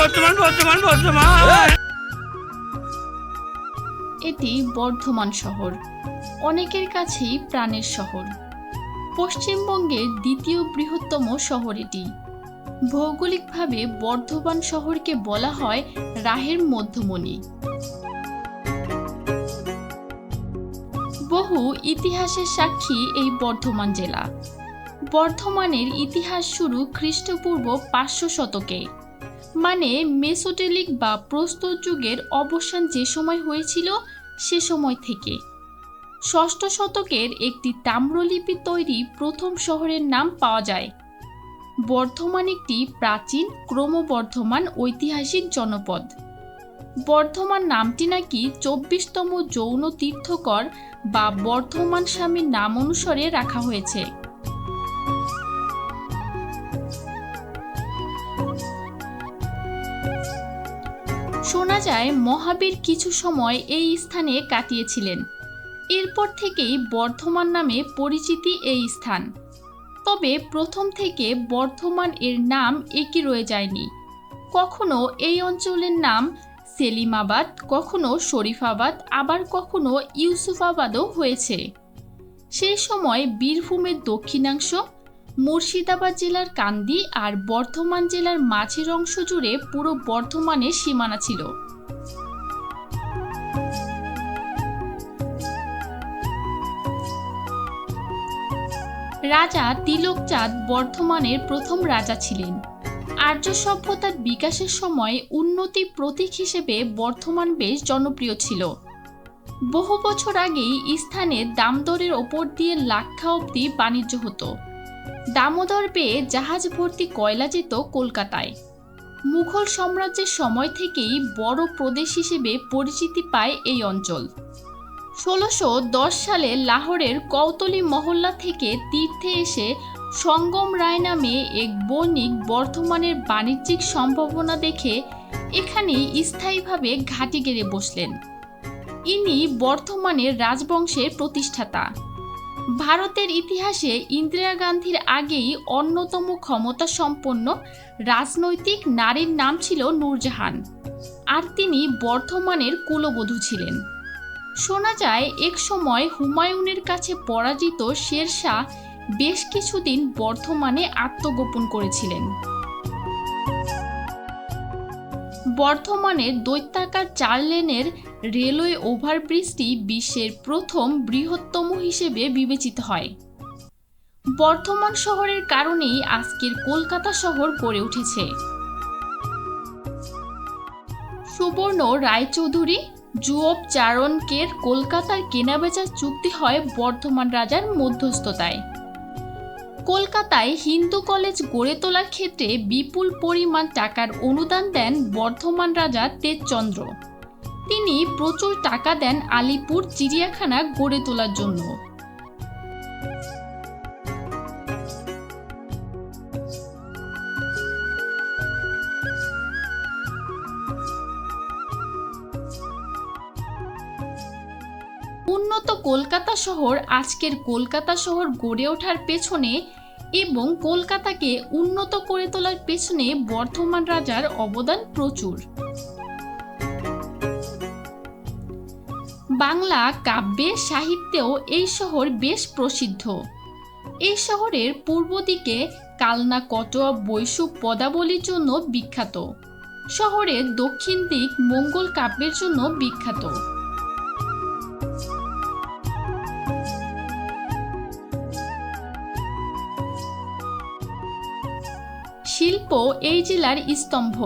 বর্তমান বর্তমান বর্তমান। এটি বর্ধমান শহর, অনেকের কাছেই প্রাণের শহর। পশ্চিমবঙ্গের দ্বিতীয় বৃহত্তম শহর এটি। ভৌগোলিকভাবে বর্ধমান শহরকে বলা হয় রাহের মধ্যমণি। বহু ইতিহাসের সাক্ষী এই বর্ধমান জেলা। বর্ধমানের ইতিহাস শুরু খ্রিস্টপূর্ব পাঁচশো শতকে। মানে মেসোটেলিক বা প্রস্তর যুগের অবসান যে সময় হয়েছিল, সে সময় থেকে। ষষ্ঠ শতকের একটি তাম্রলিপি তৈরি প্রথম শহরের নাম পাওয়া যায়। বর্ধমান একটি প্রাচীন ক্রমবর্ধমান ঐতিহাসিক জনপদ। বর্ধমান নামটি নাকি চব্বিশতম যৌন তীর্থকর বা বর্ধমান স্বামীর নাম অনুসারে রাখা হয়েছে। শোনা যায় মহাবীর কিছু সময় এই স্থানে কাটিয়েছিলেন। এরপর থেকেই বর্ধমান নামে পরিচিতি এই স্থান। তবে প্রথম থেকে বর্ধমান এর নাম একই রয়ে যায়নি। কখনো এই অঞ্চলের নাম সেলিমাবাদ, কখনো শরীফাবাদ, আবার কখনো ইউসুফাবাদও হয়েছে। সেই সময় বীরভূমের দক্ষিণাংশ মুর্শিদাবাদ জেলার কান্দি আর বর্ধমান জেলার মাঝের অংশ জুড়ে পুরো বর্ধমানের সীমানা ছিল। রাজা তিলকচাঁদ বর্ধমানের প্রথম রাজা ছিলেন। আর্য সভ্যতার বিকাশের সময় উন্নতি প্রতীক হিসেবে বর্ধমান বেশ জনপ্রিয় ছিল। বহু বছর আগেই স্থানে দামদরের ওপর দিয়ে লাক্ষা অব্দি বাণিজ্য হতো। দামোদর পেয়ে জাহাজ ভর্তি কয়লা যেত কলকাতায়। মুঘল সাম্রাজ্যের সময় থেকেই বড় প্রদেশ হিসেবে পরিচিতি পায় এই অঞ্চল। ষোলোশো সালে লাহোরের কৌতলি মহল্লা থেকে তীর্থে এসে সঙ্গম রায় নামে এক বণিক বর্ধমানের বাণিজ্যিক সম্ভাবনা দেখে এখানেই স্থায়ীভাবে ঘাঁটি গেড়ে বসলেন। ইনি বর্ধমানের রাজবংশের প্রতিষ্ঠাতা। ভারতের ইতিহাসে ইন্দিরা গান্ধীর আগেই অন্যতম ক্ষমতা সম্পন্ন রাজনৈতিক নারীর নাম ছিল নূরজাহান। আর তিনি বর্ধমানের কুলবধূ ছিলেন। শোনা যায়, এক সময় হুমায়ুনের কাছে পরাজিত শেরশাহ বেশ কিছুদিন বর্ধমানে আত্মগোপন করেছিলেন। বর্ধমানের দৈত্যাকার চার লেনের রেলওয়ে ওভারব্রিজটি বিশ্বের প্রথম বৃহত্তম হিসেবে বিবেচিত হয়। বর্ধমান শহরের কারণেই আজকের কলকাতা শহর গড়ে উঠেছে। সুবর্ণ রায়চৌধুরী, জুয়ব চারণকের কলকাতার কেনাবেচার চুক্তি হয় বর্ধমান রাজার মধ্যস্থতায়। কলকাতায় হিন্দু কলেজ গড়ে তোলার ক্ষেত্রে বিপুল পরিমাণ টাকার অনুদান দেন বর্ধমান রাজা তেজচন্দ্র। তিনি প্রচুর টাকা দেন আলিপুর চিড়িয়াখানা গড়ে তোলার জন্য। উন্নত কলকাতা শহর আজকের কলকাতা শহর গড়ে ওঠার পেছনে এবং কলকাতাকে উন্নত করে তোলার পেছনে বর্ধমান রাজার অবদান প্রচুর। বাংলা কাব্যে সাহিত্যেও এই শহর বেশ প্রসিদ্ধ। এই শহরের পূর্ব দিকে কালনা কটোয়া বৈশু পদাবলীর জন্য বিখ্যাত। শহরের দক্ষিণ দিক মঙ্গল কাব্যের জন্য বিখ্যাত। শিল্প এই জেলার স্তম্ভ।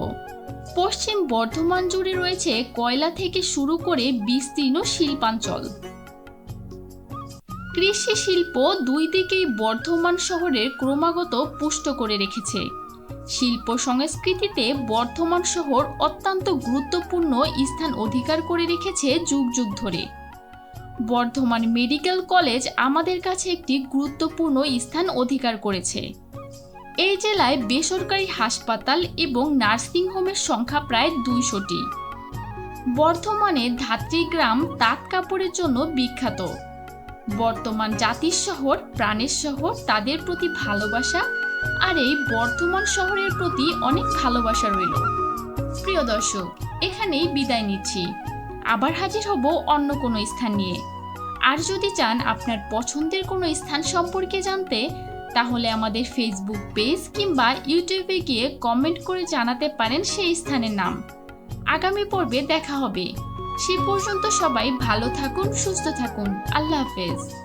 পশ্চিম বর্ধমান জুড়ে রয়েছে কয়লা থেকে শুরু করে বিস্তীর্ণ শিল্পাঞ্চল। কৃষি শিল্প দুই দিকেই বর্ধমান শহরের ক্রমাগত পুষ্ট করে রেখেছে। শিল্প সংস্কৃতিতে বর্ধমান শহর অত্যন্ত গুরুত্বপূর্ণ স্থান অধিকার করে রেখেছে যুগ যুগ ধরে। বর্ধমান মেডিকেল কলেজ আমাদের কাছে একটি গুরুত্বপূর্ণ স্থান অধিকার করেছে। এই জেলায় বেসরকারি হাসপাতাল এবং নার্সিংহোমের সংখ্যা প্রায় দুইশোটি। বর্ধমানে ধাত্রীগ্রাম তাঁত কাপড়ের জন্য বিখ্যাত। বর্তমান জাতির শহর, প্রাণের শহর, তাদের প্রতি ভালোবাসা আর এই বর্ধমান শহরের প্রতি অনেক ভালোবাসা রইল। প্রিয় দর্শক, এখানেই বিদায় নিচ্ছি। আবার হাজির হব অন্য কোনো স্থান নিয়ে। আর যদি চান আপনার পছন্দের কোনো স্থান সম্পর্কে জানতে তাহলে আমাদের ফেসবুক পেজ কিংবা ইউটিউবে গিয়ে কমেন্ট করে জানাতে পারেন সেই স্থানের নাম। আগামী পর্বে দেখা হবে। সে পর্যন্ত সবাই ভালো থাকুন, সুস্থ থাকুন। আল্লাহ হাফেজ।